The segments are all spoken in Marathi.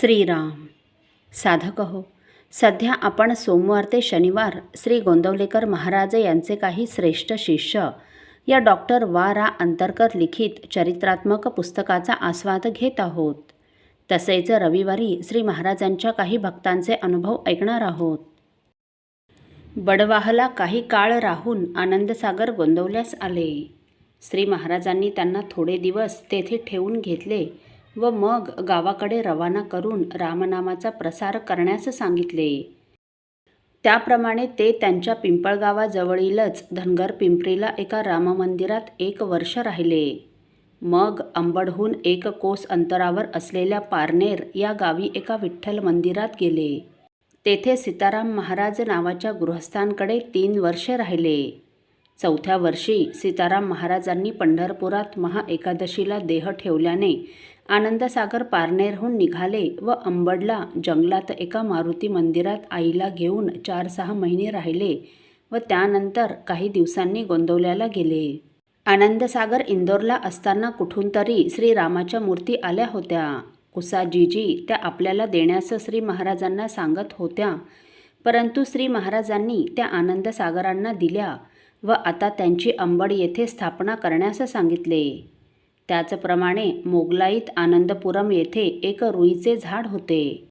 श्रीराम। साधक हो सध्या आपण सोमवार ते शनिवार श्री गोंदवलेकर महाराज यांचे काही श्रेष्ठ शिष्य या डॉक्टर वा. रा. अंतरकर लिखित चरित्रात्मक पुस्तकाचा आस्वाद घेत आहोत. तसेच रविवारी श्री महाराजांच्या काही भक्तांचे अनुभव ऐकणार आहोत. बडवाहला काही काळ राहून आनंदसागर गोंदवल्यास आले. श्री महाराजांनी त्यांना थोडे दिवस तेथे ठेवून घेतले व मग गावाकडे रवाना करून रामनामाचा प्रसार करण्यास सांगितले. त्याप्रमाणे ते त्यांच्या पिंपळगावाजवळीलच धनगर पिंपरीला एका राममंदिरात एक वर्ष राहिले. मग अंबडहून एक कोस अंतरावर असलेल्या पारनेर या गावी एका विठ्ठल मंदिरात गेले. तेथे सीताराम महाराज नावाच्या गृहस्थांकडे तीन वर्षे राहिले. चौथ्या वर्षी सीताराम महाराजांनी पंढरपुरात महाएकादशीला देह ठेवल्याने आनंदसागर पारनेरहून निघाले व अंबडला जंगलात एका मारुती मंदिरात आईला घेऊन चार सहा महिने राहिले व त्यानंतर काही दिवसांनी गोंदवल्याला गेले. आनंदसागर इंदोरला असताना कुठून तरी श्रीरामाच्या मूर्ती आल्या होत्या. कुसाजीजी त्या आपल्याला देण्यास श्री महाराजांना सांगत होत्या. परंतु श्री महाराजांनी त्या आनंदसागरांना दिल्या. व आता त्यांची अंबड येथे स्थापना करण्यास सांगितले. त्याचप्रमाणे मोगलाईत आनंदपुरम येथे एक रुईचे झाड होते.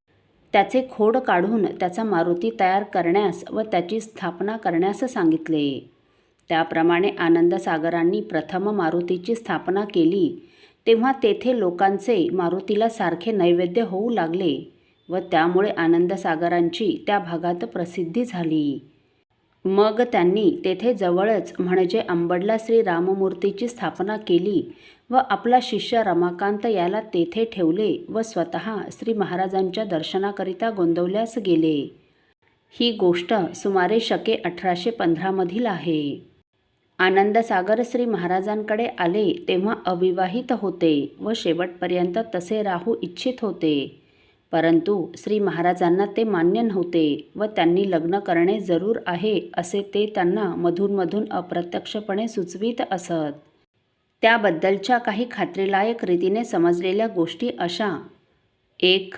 त्याचे खोड काढून त्याचा मारुती तयार करण्यास व त्याची स्थापना करण्यास सांगितले. त्याप्रमाणे आनंदसागरांनी प्रथम मारुतीची स्थापना केली. तेव्हा तेथे लोकांचे मारुतीला सारखे नैवेद्य होऊ लागले व त्यामुळे आनंदसागरांची त्या भागात प्रसिद्धी झाली. मग त्यांनी तेथे जवळच म्हणजे अंबडला श्री राममूर्तीची स्थापना केली व आपला शिष्य रमाकांत याला तेथे ठेवले व स्वतः श्री महाराजांच्या दर्शनाकरिता गोंदवल्यास गेले. ही गोष्ट सुमारे शके अठराशे पंधरामधील आहे. आनंदसागर श्री महाराजांकडे आले तेव्हा अविवाहित होते व शेवटपर्यंत तसे राहू इच्छित होते. परंतु श्री महाराजांना ते मान्य नव्हते व त्यांनी लग्न करणे जरूर आहे असे ते त्यांना मधूनमधून अप्रत्यक्षपणे सुचवीत असत. त्याबद्दलच्या काही खात्रीलायक रीतीने समजलेल्या गोष्टी अशा. एक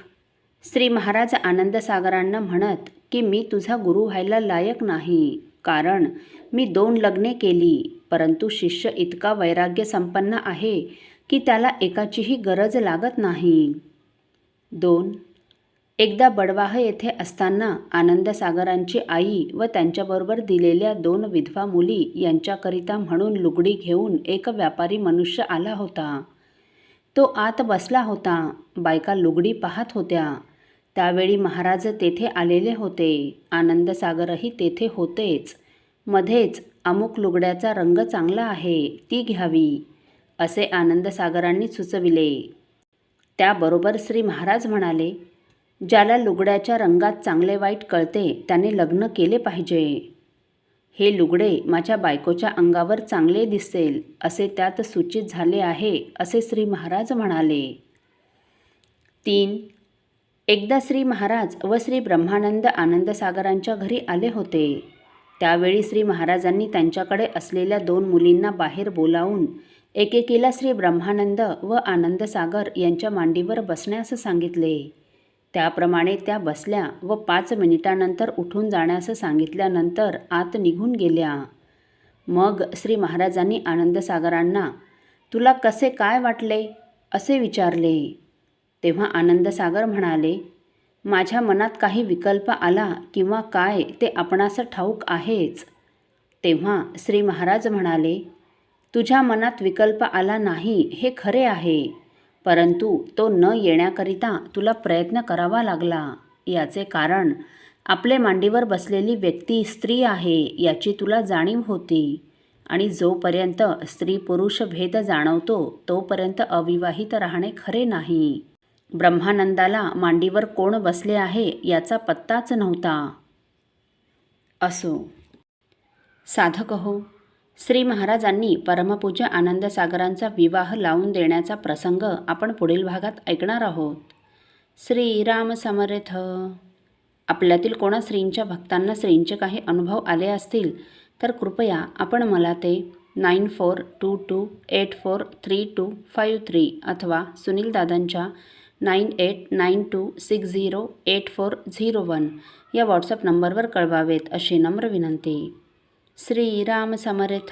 श्री महाराज आनंदसागरांना म्हणत की मी तुझा गुरु व्हायला लायक नाही कारण मी दोन लग्ने केली परंतु शिष्य इतका वैराग्य संपन्न आहे की त्याला एकाचीही गरज लागत नाही. दोन. एकदा बडवाह येथे असताना आनंदसागरांची आई व त्यांच्याबरोबर दिलेल्या दोन विधवा मुली यांच्याकरिता म्हणून लुगडी घेऊन एक व्यापारी मनुष्य आला होता. तो आत बसला होता. बायका लुगडी पाहत होत्या. त्यावेळी महाराज तेथे आलेले होते. आनंदसागरही तेथे होतेच. मध्येच अमुक लुगड्याचा रंग चांगला आहे ती घ्यावी असे आनंदसागरांनी सुचविले. त्याबरोबर श्री महाराज म्हणाले ज्याला लुगड्याच्या रंगात चांगले वाईट कळते त्याने लग्न केले पाहिजे. हे लुगडे माझ्या बायकोच्या अंगावर चांगले दिसेल असे त्यात सूचित झाले आहे असे श्री महाराज म्हणाले. तीन एकदा श्री महाराज व श्री ब्रह्मानंद आनंदसागरांच्या घरी आले होते. त्यावेळी श्री महाराजांनी त्यांच्याकडे असलेल्या दोन मुलींना बाहेर बोलावून एकेकीला श्री ब्रह्मानंद व आनंदसागर यांच्या मांडीवर बसण्यास सांगितले. त्याप्रमाणे त्या बसल्या व पाच मिनिटानंतर उठून जाण्यास सांगितल्यानंतर आत निघून गेल्या. मग श्री महाराजांनी आनंदसागरांना तुला कसे काय वाटले? असे विचारले. तेव्हा आनंदसागर म्हणाले माझ्या मनात काही विकल्प आला किंवा काय ते आपणास ठाऊक आहेच. तेव्हा श्री महाराज म्हणाले तुझ्या मनात विकल्प आला नाही हे खरे आहे. परंतु तो न येण्याकरिता तुला प्रयत्न करावा लागला. याचे कारण आपले मांडीवर बसलेली व्यक्ती स्त्री आहे याची तुला जाणीव होती. आणि जोपर्यंत स्त्री पुरुष भेद जाणवतो तोपर्यंत अविवाहित राहणे खरे नाही. ब्रह्मानंदाला मांडीवर कोण बसले आहे याचा पत्ताच नव्हता. असो. साधक हो. श्री महाराजांनी परमपूज्य आनंदसागरांचा विवाह लावून देण्याचा प्रसंग आपण पुढील भागात ऐकणार आहोत. श्रीराम समर्थ. आपल्यातील कोणा श्रींच्या भक्तांना श्रींचे काही अनुभव आले असतील तर कृपया आपण मला ते nine four two two eight four three two five three अथवा सुनील दादांच्या nine eight nine two six zero eight four zero one या व्हॉट्सअप नंबरवर कळवावेत अशी नम्र विनंती. श्रीराम समर्थ